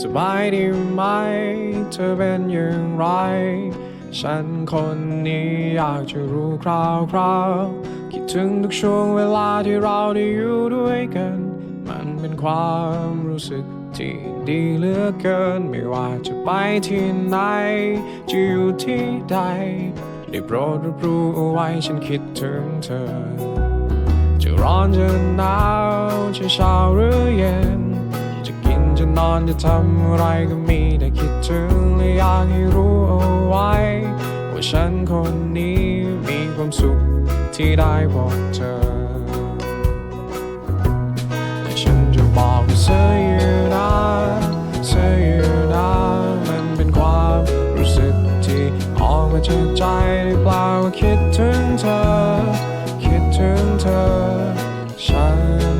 สบายดีไหม เธอเป็นอย่างไร ฉันคนนี้อยากจะรู้คราวคราวคิดถึงทุกช่วงเวลาที่เราได้อยู่ด้วยกัน มันเป็นความรู้สึกที่ดีเหลือเกิน ไม่ว่าจะไปที่ไหน จะอยู่ที่ใด ได้โปรดรับรู้เอาไว้ฉันคิดถึงเธอ จะร้อนจะหนาวจะเช้าหรือเย็น นอนจะทำอะไรก็มีแต่คิดถึงและอยากให้รู้เอาไว้ ว่าฉันคนนี้มีความสุขที่ได้บอกเธอแต่ฉันจะบอกว่าเธออยู่นะเธออยู่นะมันเป็นความรู้สึกที่ออกมาจากใจได้เปล่าว่าคิดถึงเธอ คิดถึงเธอ ฉัน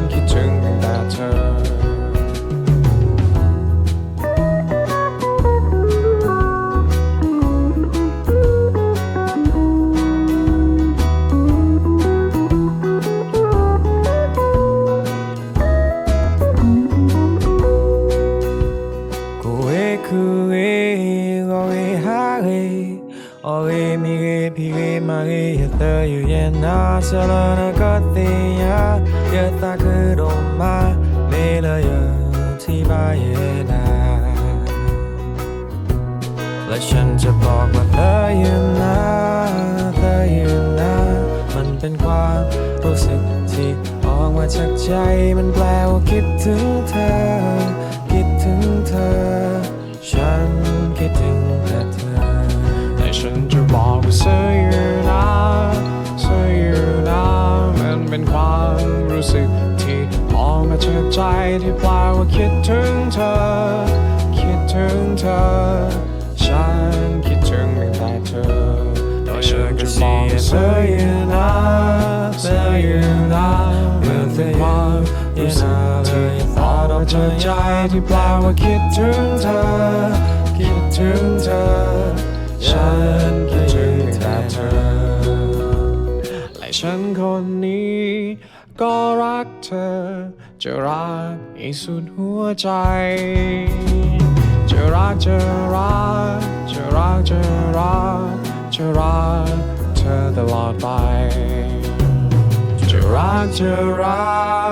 re go re ha re o re mi re pi re ma re ya ta yu ya na sa la na ka te ya ya ta ku do ma me la ya ti ba ye na และฉันจะบอกว่าเธออยู่นะเธออยู่นะมันเป็นความรู้สึกที่ออกมาจากใจมันแปลว่า รู้สึกที่ออมาจากใจที่แปล่าว่าคิดถึงเธอ คิดถึงเธอ ฉันคิดถึงตั้งแต่เธอแต่ฉันจะบอกว่าเธออยู่นะเธออยู่นะมันเป็นความรู้สึกที่ออมาจากใจที่แปล่าว่าคิดถึงเธอ คิดถึงเธอ ฉันคิดถึงแต่เธอและฉันคนนี้ ก็รักเธอ จะรักให้สุดหัวใจ จะรักจะรักจะรักจะรักจะรักเธอตลอดไป จะรักจะรั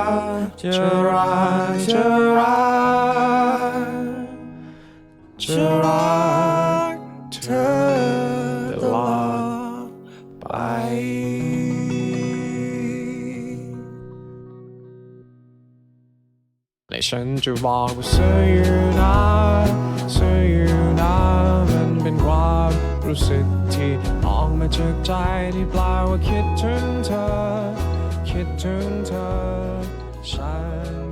กจะรักจะรักจะรัก และฉันจะบอกว่าเสียอยู่นะเธออยู่นะมันเป็นความรู้สึกที่ออกมาจากใจที่เปล่าว่าคิดถึงเธอ คิดถึงเธอฉัน